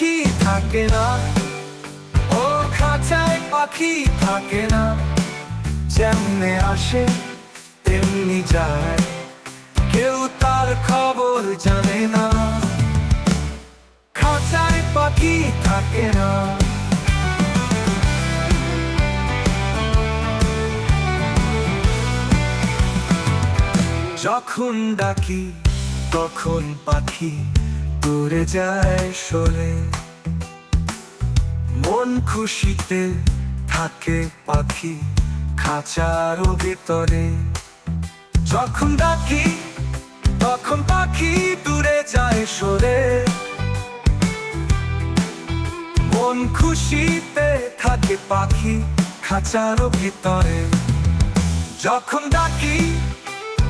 পাখি থাকে না। ও খাঁচায় পাখি থাকে না। যেমনে আসে, তেমনি যায়। কেউ তার খবর জানে না। খাঁচায় পাখি থাকে না। যখন ডাকি, তখন পাখি দূরে যায় সরে। মন খুশিতে থাকে পাখি খাঁচার ভিতরে। যখন ডাকি, তখন পাখি দূরে যায় সরে। মন খুশিতে থাকে পাখি খাঁচার ভিতরে। যখন ডাকি,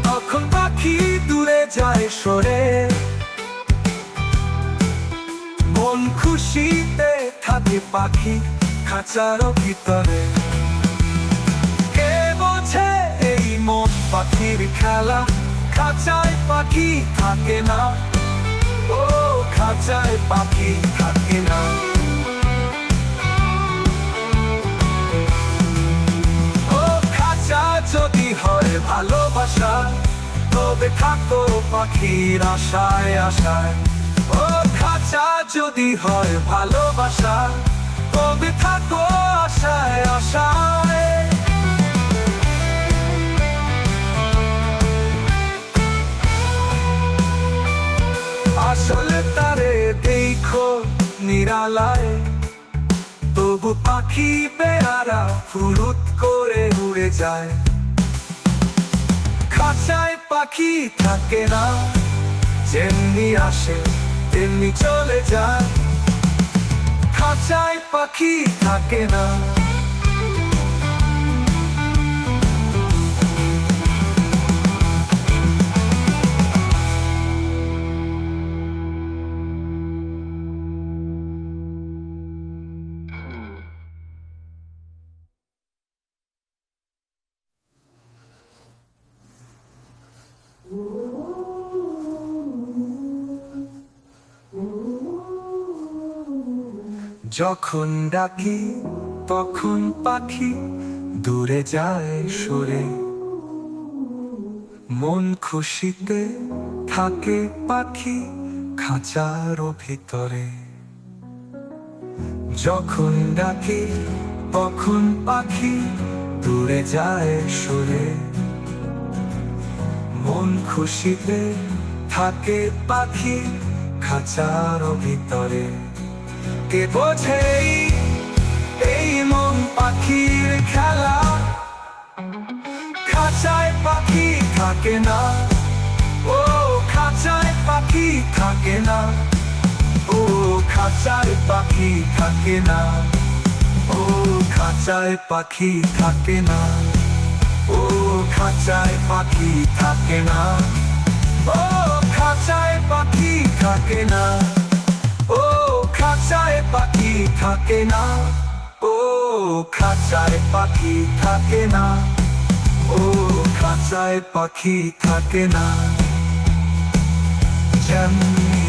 তখন পাখি দূরে যায় সরে। মন খুশিতে থাকে পাখি খাঁচার ভিতরে। কে বোঝে এই মন পাখির খেলা? খাঁচায় পাখি থাকে না। ও, খাঁচায় পাখি থাকে না। ও, খাঁচা যদি হয় ভালোবাসা, তবে থাকো পাখির আশায় আশায়। খাঁচা যদি হয় ভালোবাসা তবে থাকো আশায় আশায়। আসলে তারে দেখো নিরালায়, তবু পাখি বেয়ারা ফুরুত করে উড়ে যায়। খাঁচায় পাখি থাকে না, যেমনি আসে তেমনি চলে যায়। খাঁচায় পাখি থাকে না। যখন ডাকি, তখন পাখি দূরে যায় সরে। মন খুশিতে থাকে পাখি খাঁচার ভিতরে যখন ডাকি, তখন পাখি দূরে যায় সরে। মন খুশিতে থাকে পাখি খাঁচার ভিতরে কে বোঝে এই- মন পাখির খেলা? খাঁচায় পাখি থাকে না। ও, খাঁচায় পাখি থাকে না। ও, খাঁচায় পাখি থাকে না। ও, খাঁচায় পাখি থাকে না। ও, খাঁচায় পাখি থাকে না। ও, খাঁচায় পাখি থাকে না। ও খাঁচায় পাখি থাকে না। ও খাঁচায় পাখি থাকে না। ও খাঁচায় পাখি থাকে না। যেমন